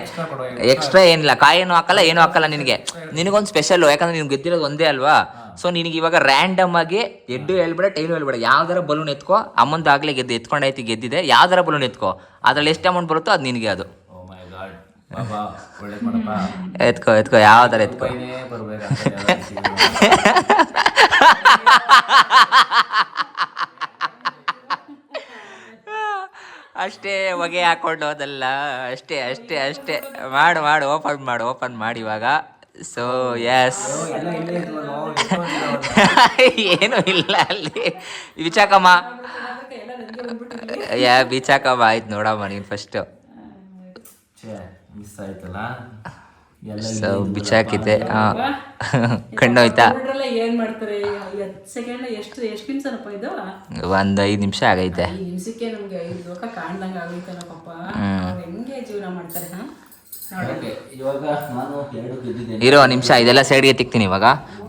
ಎಕ್ಸ್ಟ್ರಾ ಏನಿಲ್ಲ. ಕಾಯೇನು ಹಾಕಲ್ಲ ಏನು ಹಾಕಲ್ಲ ನಿನಗೆ. ನಿನಗೊಂದು ಸ್ಪೆಷಲ್ ಯಾಕಂದ್ರೆ ನೀನು ಗೆದ್ದಿರೋದು ಒಂದೇ ಅಲ್ವಾ? ಸೊ ನಿನಗೆ ಇವಾಗ ರ್ಯಾಂಡಮ್ ಆಗಿ ಎಡ್ಡು ಹೇಳ್ಬೇಡ ಟೈಲು ಹೇಳ್ಬೇಡ. ಯಾವ್ದಾರ ಬಲೂನ್ ಎತ್ಕೋ ಅಮ್ಮಂದು ಆಗ್ಲೇ ಗೆದ್ದು ಎತ್ಕೊಂಡೈತಿ ಗೆದ್ದಿದೆ. ಯಾವ್ದಾರ ಬಲೂನ್ ಎತ್ಕೋ ಅದ್ರಲ್ಲಿ ಎಷ್ಟು ಅಮೌಂಟ್ ಬರುತ್ತೋ ಅದು ನಿನಗೆ ಅದು. ಒಳ್ಳೆ ಮಾಡಪ್ಪ ಎತ್ಕೋ ಎತ್ಕೋ ಯಾವ್ದಾರ ಎತ್ಕೋ. ಅಷ್ಟೇ ಹೊಗೆ ಹಾಕೊಂಡು ಹೋದಲ್ಲ. ಅಷ್ಟೇ ಅಷ್ಟೇ ಅಷ್ಟೇ. ಮಾಡು ಮಾಡು ಓಪನ್ ಮಾಡು ಓಪನ್ ಮಾಡಿ ಇವಾಗ. So yes. ಏನು ಇಲ್ಲ ಅಲ್ಲಿ. ಬಿಚಾಕಮ್ಮ ಯಾ ಬಿಚಾಕಮ್ಮ ಆಯ್ತು ನೋಡಮ್ಮ ನೀನು ಫಸ್ಟು ಛೇ ಮಿಸ್ ಆಯ್ತಲ್ಲ? ಎಲ್ಲ ಸೊ ಬಿಚಾಕಿದೆ ಹಾಂ ಕಣ್ಣೋಯ್ತಾ? ನೋಡ್ರಲ್ಲ ಏನ್ ಮಾಡ್ತಾರೆ? ಹತ್ತು ಸೆಕೆಂಡ್ ಎಷ್ಟು ಎಷ್ಟು ನಿಮಿಷನಪ್ಪ ಇದು? ಒಂದು ಐದು ನಿಮಿಷ ಆಗೈತೆ. ಈ ಇರೋ ನಿಮಿಷ ಇದೆಲ್ಲ ಸೈಡ್ಗೆ ತಿಕ್ತೀನಿ ಇವಾಗ.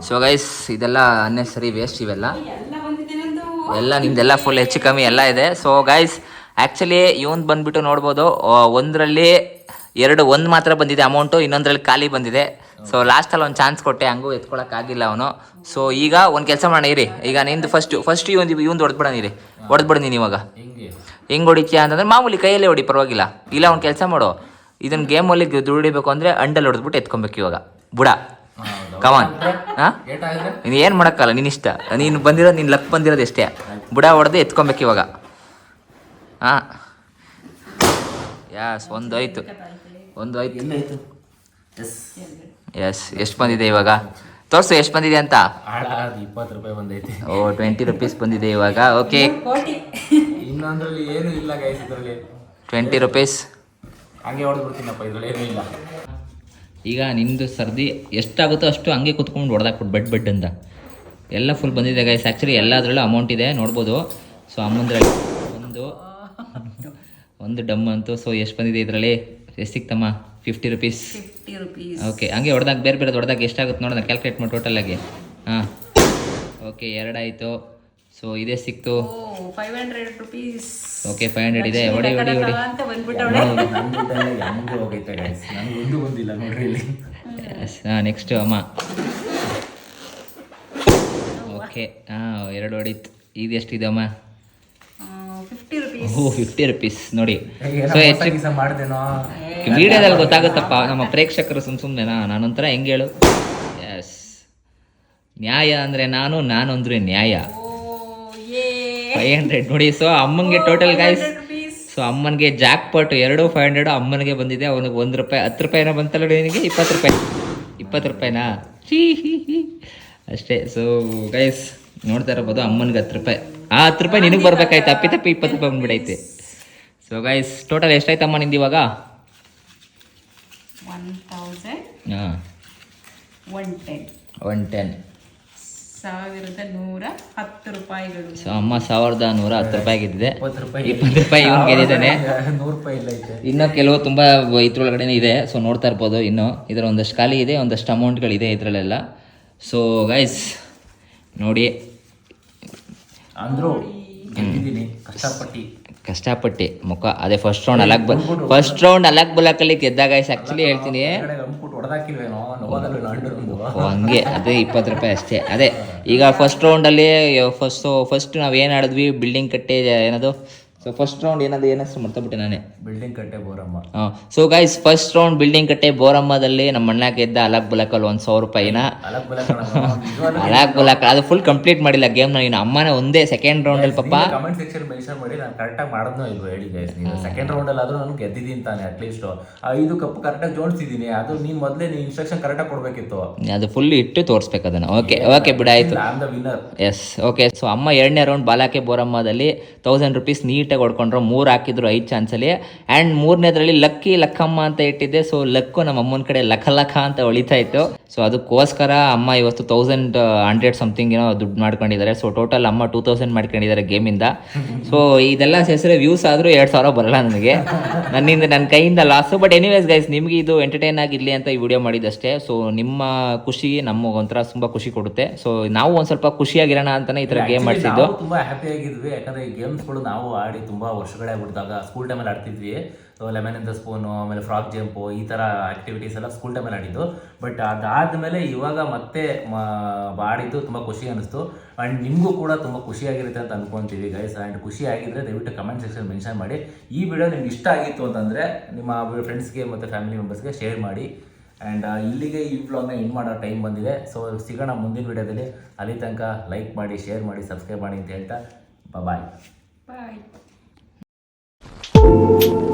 ಸೊ ಗೈಸ್ ಇದೆಲ್ಲ ಅನ್ನೆಸರಿ ವೇಸ್ಟ್ ಇವೆಲ್ಲ. ಎಲ್ಲ ಬಂದಿದೆ ನಂದು ಎಲ್ಲ ನಿಮ್ದೆಲ್ಲ ಫುಲ್ ಹೆಚ್ಚು ಕಮ್ಮಿ ಎಲ್ಲ ಇದೆ. ಸೊ ಗೈಸ್ ಆ್ಯಕ್ಚುಲಿ ಇವನ್ ಬಂದ್ಬಿಟ್ಟು ನೋಡ್ಬೋದು ಒಂದರಲ್ಲಿ ಎರಡು ಒಂದು ಮಾತ್ರ ಬಂದಿದೆ ಅಮೌಂಟು ಇನ್ನೊಂದರಲ್ಲಿ ಖಾಲಿ ಬಂದಿದೆ. ಸೊ ಲಾಸ್ಟಲ್ಲಿ ಒಂದು ಚಾನ್ಸ್ ಕೊಟ್ಟೆ ಹಂಗೂ ಎತ್ಕೊಳಕ್ಕಾಗಿಲ್ಲ ಅವನು. ಸೊ ಈಗ ಒಂದು ಕೆಲಸ ಮಾಡೋಣ ಇರಿ. ಈಗ ನಿಂದು ಫಸ್ಟ್ ಫಸ್ಟ್ ಇವೊಂದು ಇವಂದು ಹೊಡೆದ್ಬಿಡೋಣ ಇರಿ. ಹೊಡೆದ್ಬಿಡು ನೀನು ಇವಾಗ. ಹೆಂಗೆ? ಹೆಂಗೆ ಹೊಡಿತೀಯ ಅಂತಂದ್ರೆ ಮಾಮೂಲಿ ಕೈಯಲ್ಲೇ ಹೊಡಿ ಪರವಾಗಿಲ್ಲ. ಇಲ್ಲ ಒಂದು ಕೆಲಸ ಮಾಡು. ಇದನ್ನ ಗೇಮಲ್ಲಿ ದುಡಿಬೇಕು ಅಂದರೆ ಅಂಡಲ್ಲಿ ಹೊಡೆದ್ಬಿಟ್ಟು ಎತ್ಕೊಬೇಕು ಇವಾಗ. ಬುಡ. ಕವಾನ್ ಹಾಂ ನೀನು ಏನು ಮಾಡೋಕ್ಕಲ್ಲ ನಿನ್ನ ಇಷ್ಟ. ನೀನು ಬಂದಿರೋದು ನಿನ್ನ ಲಕ್ ಬಂದಿರೋದು ಎಷ್ಟೇ. ಬುಡ ಹೊಡೆದು ಎತ್ಕೊಬೇಕು ಇವಾಗ. ಹಾಂ ಯಾಸ್ ಒಂದು ಆಯ್ತು. ಒಂದು ಆಯ್ತು. ಎಸ್ ಎಸ್ ಎಷ್ಟು ಬಂದಿದೆ ಇವಾಗ? ತೋರ್ಸು ಎಷ್ಟು ಬಂದಿದೆ ಅಂತ? ಇಪ್ಪತ್ತು ರೂಪಾಯಿ ಬಂದೈತಿ. ಓ ಟ್ವೆಂಟಿ ರುಪೀಸ್ ಬಂದಿದೆ ಇವಾಗ. ಓಕೆ ಕೋಟಿ ಏನು ಇಲ್ಲ ಗೈಸ್ ಇದರಲ್ಲಿ. ಟ್ವೆಂಟಿ ರುಪೀಸ್ ಹಂಗೆ ಹೊಡೆದ್ಬಿಡ್ತೀನಪ್ಪ ಇದ್ರಲ್ಲಿ ಏನೂ ಇಲ್ಲ. ಈಗ ನಿಮ್ಮದು ಸರ್ದಿ ಎಷ್ಟಾಗುತ್ತೋ ಅಷ್ಟು ಹಂಗೆ ಕುತ್ಕೊಂಡು ಹೊಡೆದಾಕ್ಬಿಟ್ಟು ಬೆಡ್ ಬೆಡ್ ಅಂತ. ಎಲ್ಲ ಫುಲ್ ಬಂದಿದೆ ಗೈಸ್ ಆ್ಯಕ್ಚುಲಿ ಎಲ್ಲದರಲ್ಲೂ ಅಮೌಂಟ್ ಇದೆ ನೋಡ್ಬೋದು. ಸೊ ಅಮ್ಮಂದ್ರಲ್ಲಿ ಒಂದು ಒಂದು ಡಮ್ ಅಂತು ಸೊ ಎಷ್ಟು ಬಂದಿದೆ ಇದರಲ್ಲಿ? ಎಷ್ಟು ಸಿಕ್ತಮ್ಮ? Fifty rupees fifty rupees okay ಹಂಗೆ ಹೊಡೆದಾಗ ಬೇರೆ ಬೇರೆ ಹೊಡೆದಾಗ ಎಷ್ಟಾಗುತ್ತೆ ನೋಡೋಣ ಕ್ಯಾಲ್ಕುಲೇಟ್ ಮಾಡಿ ಟೋಟಲಾಗಿ ಹಾಂ. ಓಕೆ ಎರಡಾಯಿತು ಸೊ ಇದೇ ಸಿಕ್ತು. ಓ five hundred rupees okay five hundred ಇದೆ. ಹೊಡಿ ಹೊಡಿ ಹೊಡಿ. ಒಂದು ಬಂದಿಲ್ಲ ನೋಡ್ರಿ ಇಲ್ಲಿ. ಹಾಂ ನೆಕ್ಸ್ಟ್ ಅಮ್ಮ. ಓಕೆ ಹಾಂ ಎರಡು ಹೊಡಿತು. ಇದು ಎಷ್ಟಿದೆ ಅಮ್ಮ? Fifty rupees oh fifty rupees ನೋಡಿ. ಸೊ ಎಷ್ಟು ಹೆಚ್ಚು ಗೀಸ ಮಾಡ್ದೇನೋ? ವಿಡಿಯೋದಲ್ಲಿ ಗೊತ್ತಾಗುತ್ತಪ್ಪ. ನಮ್ಮ ಪ್ರೇಕ್ಷಕರು ಸುಮ್ ಸುಮ್ಮನೆನಾ ನಾನೊಂಥರ ಹೆಂಗೆ ಹೇಳು? ಎಸ್ ನ್ಯಾಯ ಅಂದರೆ ನಾನು ನಾನು ಅಂದರೆ ನ್ಯಾಯ. ಫೈವ್ ಹಂಡ್ರೆಡ್ ನೋಡಿ. ಸೊ ಅಮ್ಮನಿಗೆ ಟೋಟಲ್ ಗೈಸ್ ಸೊ ಅಮ್ಮನಿಗೆ ಜಾಕ್ ಪಾಟ್ ಎರಡು ಫೈವ್ ಹಂಡ್ರೆಡ್ ಅಮ್ಮನಿಗೆ ಬಂದಿದೆ. ಅವನಿಗೆ ಒಂದು ರೂಪಾಯಿ ಹತ್ತು ರೂಪಾಯಿನ ಬಂತಲ್ಲ ನಿನಗೆ? ಇಪ್ಪತ್ತು ರೂಪಾಯಿ. ಇಪ್ಪತ್ತು ರೂಪಾಯಿನಾ? ಚೀ ಹೀ ಹೀ. ಅಷ್ಟೇ. ಸೊ ಗೈಸ್ ನೋಡ್ತಾ ಇರ್ಬೋದು ಅಮ್ಮನಿಗೆ ಹತ್ತು ರೂಪಾಯಿ. ಆ ಹತ್ತು ರೂಪಾಯಿ ನಿನಗೆ ಬರ್ಬೇಕಾಯ್ತು. ಅಪ್ಪಿ ತಪ್ಪಿ ಇಪ್ಪತ್ತು ರೂಪಾಯಿ ಬಂದ್ಬಿಡೈತೆ. ಸೊ ಗೈಸ್ ಟೋಟಲ್ ಎಷ್ಟಾಯ್ತಮ್ಮ ನಿಂದು ಇವಾಗ? ಒನ್ ಟೆನ್ ಒನ್ ಟೆನ್ ಸಾವಿರದ ನೂರ ಹತ್ತು ರೂಪಾಯಿಗಳು. ಸೊ ಅಮ್ಮ ಸಾವಿರದ ನೂರ ಹತ್ತು ರೂಪಾಯಿ ಗೆದ್ದಿದೆ ಇಪ್ಪತ್ತು ರೂಪಾಯಿ ಇಪ್ಪತ್ತು ರೂಪಾಯಿ ಇವನು ಗೆದ್ದಿದ್ದಾನೆ ನೂರು ರೂಪಾಯಿ ಇಲ್ಲ ಐತೆ ಇನ್ನೂ ಕೆಲವು ತುಂಬ ಇದ್ರೊಳಗಡೆ ಇದೆ. ಸೊ ನೋಡ್ತಾ ಇರ್ಬೋದು ಇನ್ನು. ಇದರ ಒಂದಷ್ಟು ಖಾಲಿ ಇದೆ ಒಂದಷ್ಟು ಅಮೌಂಟ್ಗಳಿದೆ ಇದರಲ್ಲೆಲ್ಲ. ಸೊ ಗೈಸ್ ನೋಡಿ. ಅಂದ್ರು. ಗೆದ್ದಿದ್ದೀನಿ. ಕಷ್ಟಪಟ್ಟು. ಕಷ್ಟಪಟ್ಟು. ಮುಖ ಅದೇ ಫಸ್ಟ್ ರೌಂಡ್ ಅಲಗ್ ಫಸ್ಟ್ ರೌಂಡ್ ಅಲಕ್ ಬಲಕಲ್ಲಿ ಗೆದ್ದಾಗ ಆಕ್ಚುಲಿ ಹೇಳ್ತೀನಿ. ಹಂಗೆ. ಅದೇ ಇಪ್ಪತ್ತು ರೂಪಾಯಿ ಅಷ್ಟೇ. ಅದೇ ಈಗ ಫಸ್ಟ್ ರೌಂಡಲ್ಲಿ ಫಸ್ಟ್ ಫಸ್ಟ್ ನಾವು ಏನು ಆಡಿದ್ವಿ? ಬಿಲ್ಡಿಂಗ್ ಕಟ್ಟೆ ಏನದು? ಸೊ ಫಸ್ಟ್ ರೌಂಡ್ ಏನಾದ್ರು ಏನಾದ್ರು ಹೆಸರು ಮರ್ತಬಿಟ್ಟೆ ನಾನೇ? ಬಿಲ್ಡಿಂಗ್ ಕಟ್ಟೆ Boramma. So guys first round building ಕಟ್ಟೆ ಬೋರಮ್ಮದಲ್ಲಿ ನಮ್ಮ ಅಣ್ಣ ಗೆದ್ದ ಅಲಕ್ ಬುಲಕಲ್ ಒಂದು ಸಾವಿರ ರೂಪಾಯಿನ ಅಲಕ್ ಬಲಕ್ ನಿಜವಾಗ್ಲೂ ಅಲಾಕ್ ಬಲಾಕ್ ಅದು ಫುಲ್ ಕಂಪ್ಲೀಟ್ ಮಾಡಿಲ್ಲ ಗೇಮ್ನ ನೀನು. ಅಮ್ಮನೇ ಒಂದೇ ಸೆಕೆಂಡ್ ರೌಂಡಲ್ಲಿ ಪಪ್ಪ. ಕಮೆಂಟ್ ಸೆಕ್ಷನ್ ಮೆನ್ಷನ್ ಮಾಡಿ ನಾನು ಕರೆಕ್ಟಾಗಿ ಮಾಡೋದ್ನೋ ಇಲ್ವೋ ಹೇಳಿ ಗೈಸ್ ನೀನು. ಸೆಕೆಂಡ್ ರೌಂಡ್ ಆದ್ರೂ ನಾನು ಗೆದ್ದಿದ್ದೀನಿ ತಾನೆ ಅಟ್ಲೀಸ್ಟ್ ಐದು ಕಪ್ ಕರೆಕ್ಟಾಗಿ ಜೋಡಿಸಿದ್ದೀನಿ. ಅದು ನೀನ್ ಮೊದಲೇ ನೀ ಇನ್ಸ್ಟ್ರಕ್ಷನ್ ಕರೆಕ್ಟಾಗಿ ಕೊಡ್ಬೇಕಿತ್ತು. ಅದು ಫುಲ್ ಇಟ್ಟು ತೋರಿಸ್ಬೇಕು ಅದನ್ನ. Okay okay ಬಿಡಾಯ್ತು. Am the winner yes okay so ಅಮ್ಮ ಎರಡನೇ ರೌಂಡ್ ಬಾಲಾಕೆ ಬೋರಮ್ಮದಲ್ಲಿ ತೌಸಂಡ್ ರುಪೀಸ್ ನೀಟಾಗಿ ಹೊಡ್ಕೊಂಡ್ರು ಮೂರು ಹಾಕಿದ್ರು ಐದು ಚಾನ್ಸಲ್ಲಿ ಆ್ಯಂಡ್ ಮೂರನೇದ್ರಲ್ಲಿ ಲಕ್ಕಿ ಲಕ್ಕಮ್ಮ ಅಂತ ಇಟ್ಟಿದ್ದೆ. ಸೊ ಲಕ್ಕು ನಮ್ಮ ಅಮ್ಮನ ಕಡೆ ಲಖ ಲಖ ಅಂತ ಹೊಳಿತಾ ಇತ್ತು. ಸೊ ಅದಕ್ಕೋಸ್ಕರ ಅಮ್ಮ ಇವತ್ತು ತೌಸಂಡ್ ಹಂಡ್ರೆಡ್ ಸಮಥಿಂಗ್ ಏನೋ ದುಡ್ಡು ಮಾಡ್ಕೊಂಡಿದ್ದಾರೆ. ಸೊ ಟೋಟಲ್ ಅಮ್ಮ ಟೂ ತೌಸಂಡ್ ಮಾಡ್ಕೊಂಡಿದ್ದಾರೆ ಗೇಮಿಂದ ಸೊ ಇದೆಲ್ಲ ಸೇರಿಸಿದ್ರೆ ವ್ಯೂಸ್ ಆದರೂ ಎರಡು ಸಾವಿರ ಬರಲ್ಲ ನನಗೆ. ನನ್ನಿಂದ ನನ್ನ ಕೈಯಿಂದ ಲಾಸು ಬಟ್ ಎನಿವೇಸ್ ಗೈಸ್ ನಿಮಗೆ ಇದು ಎಂಟರ್ಟೈನ್ ಆಗಿರಲಿ ಅಂತ ಈ ವಿಡಿಯೋ ಮಾಡಿದ್ದಷ್ಟೇ ಸೊ ನಿಮ್ಮ ಖುಷಿ ನಮಗೆ ಒಂಥರ ತುಂಬ ಖುಷಿ ಕೊಡುತ್ತೆ. ಸೊ ನಾವು ಒಂದು ಸ್ವಲ್ಪ ಖುಷಿಯಾಗಿರೋಣ ಅಂತಲೇ ಈ ಥರ ಗೇಮ್ ಮಾಡಿಸಿದ್ದು ತುಂಬ ತುಂಬಾ ಹ್ಯಾಪಿ ಆಗಿದ್ವಿ. ಯಾಕಂದ್ರೆ ಈ ಗೇಮ್ಸ್ಗಳು ನಾವು ಆಡಿ ತುಂಬಾ ವರ್ಷಗಳೇ ಆಗಿಬಿಟ್ಟಾಗ ಸ್ಕೂಲ್ ಟೈಮಲ್ಲಿ ಆಡ್ತಿದ್ವಿ. ಲೆಮನ್ ಇನ್ ದ ಸ್ಪೂನು ಆಮೇಲೆ ಫ್ರಾಕ್ ಜಂಪು ಈ ಥರ ಆ್ಯಕ್ಟಿವಿಟೀಸ್ ಎಲ್ಲ ಸ್ಕೂಲ್ ಟೈಮಲ್ಲಿ ಆಡಿದ್ದು. ಬಟ್ ಅದಾದ್ಮೇಲೆ ಇವಾಗ ಮತ್ತೆ ಆಡಿದ್ದು ತುಂಬ ಖುಷಿ ಅನಿಸ್ತು ಆ್ಯಂಡ್ ನಿಮಗೂ ಕೂಡ ತುಂಬ ಖುಷಿಯಾಗಿರುತ್ತೆ ಅಂತ ಅನ್ಕೊಂತೀವಿ ಗೈಸ್ ಆ್ಯಂಡ್ ಖುಷಿ ಆಗಿದ್ರೆ ದಯವಿಟ್ಟು ಕಮೆಂಟ್ ಸೆಕ್ಷನ್ ಮೆನ್ಷನ್ ಮಾಡಿ. ಈ ವಿಡಿಯೋ ನಿಮ್ಗೆ ಇಷ್ಟ ಆಗಿತ್ತು ಅಂತಂದರೆ ನಿಮ್ಮ ಫ್ರೆಂಡ್ಸ್ಗೆ ಮತ್ತು ಫ್ಯಾಮಿಲಿ ಮೆಂಬರ್ಸ್ಗೆ ಶೇರ್ ಮಾಡಿ. ಆ್ಯಂಡ್ ಇಲ್ಲಿಗೆ ಈ ವ್ಲಾಗ್ನ ಎಂಡ್ ಮಾಡೋ ಟೈಮ್ ಬಂದಿದೆ. ಸೊ ಸಿಗೋಣ ಮುಂದಿನ ವಿಡಿಯೋದಲ್ಲಿ ಅಲ್ಲಿ ತನಕ ಲೈಕ್ ಮಾಡಿ ಶೇರ್ ಮಾಡಿ ಸಬ್ಸ್ಕ್ರೈಬ್ ಮಾಡಿ ಅಂತ ಹೇಳ್ತಾ. ಬಾಯ್ ಬಾಯ್ Thank you.